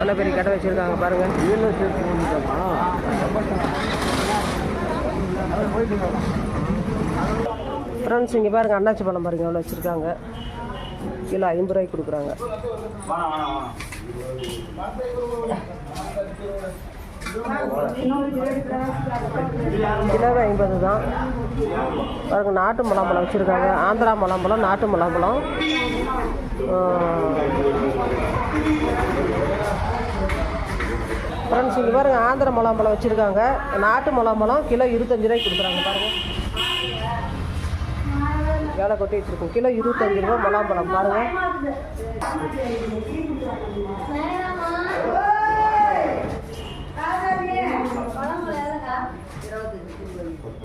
நல்ல பெரிய கடை வச்சுருக்காங்க பாருங்கள் ஃப்ரெண்ட்ஸ் இங்கே பாருங்கள் அண்ணாச்சி பழம் பாருங்கள் எவ்வளோ வச்சுருக்காங்க. கிலோ ஐம்பது ரூபாய்க்கு கொடுக்குறாங்க. கிலோவே ஐம்பது தான். பாருங்க நாட்டு முலாம்பழம் வச்சுருக்காங்க. ஆந்திரா முலாம்பழம் நாட்டு முலாம்பழம். ஃப்ரெண்ட்ஸ் இங்கே பாருங்க ஆந்திர முலாம்பழம் வச்சுருக்காங்க. நாட்டு முலாம்பழம் கிலோ இருபத்தஞ்சு ரூபாய்க்கு கொடுக்குறாங்க பாருங்கள் வேலை கொட்டி வச்சுருக்கோம் கிலோ இருபத்தஞ்சு ரூபா முலாம்பழம் பாருங்கள்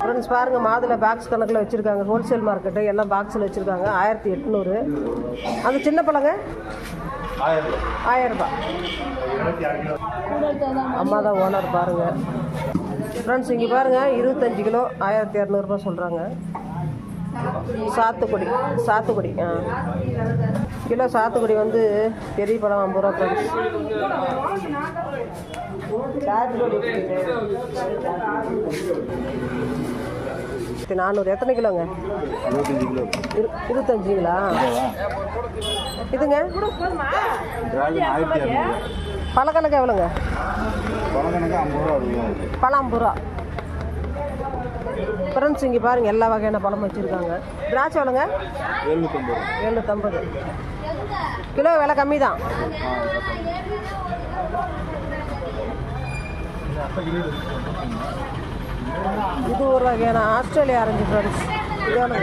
ஃப்ரெண்ட்ஸ் பாருங்கள் மாதுளை பாக்ஸ் கணக்கில் வச்சுருக்காங்க. ஹோல்சேல் மார்க்கெட்டு எல்லாம் பாக்ஸில் வச்சுருக்காங்க. ஆயிரத்தி எட்நூறு. அந்த சின்ன பழங்க? ஆயிரரூபா அம்மா தான் ஓனர் பாருங்கள் ஃப்ரெண்ட்ஸ் இங்கே பாருங்கள் இருபத்தஞ்சி கிலோ ஆயிரத்தி இரநூறுபா சொல்கிறாங்க சாத்துக்குடி சாத்துக்குடி ஆ. கிலோ சாத்துக்குடி வந்து பெரிய பழம் ஐம்பது ரூபா ஃப்ரெண்ட்ஸ் நானூறு. எத்தனை கிலோங்க? இருபத்தஞ்சு கிலோ. இரு- இருபத்தஞ்சுங்களா இதுங்க? பழக்கணக்கு எவ்வளோங்க? பழம் ஐம்பது ரூபா. ஃப்ரெண்ட்ஸ் இங்கே பாருங்கள் எல்லா வகையான பழமும் வச்சுருக்காங்க. திராட்சை எவ்வளோங்க? எழுநூற்றம்பது எழுநூற்றம்பது கிலோ விலை கம்மி தான் இது ஒரு வகையான ஆஸ்திரேலியா ஆரஞ்சு ஃப்ரெண்ட்ஸ் இதான?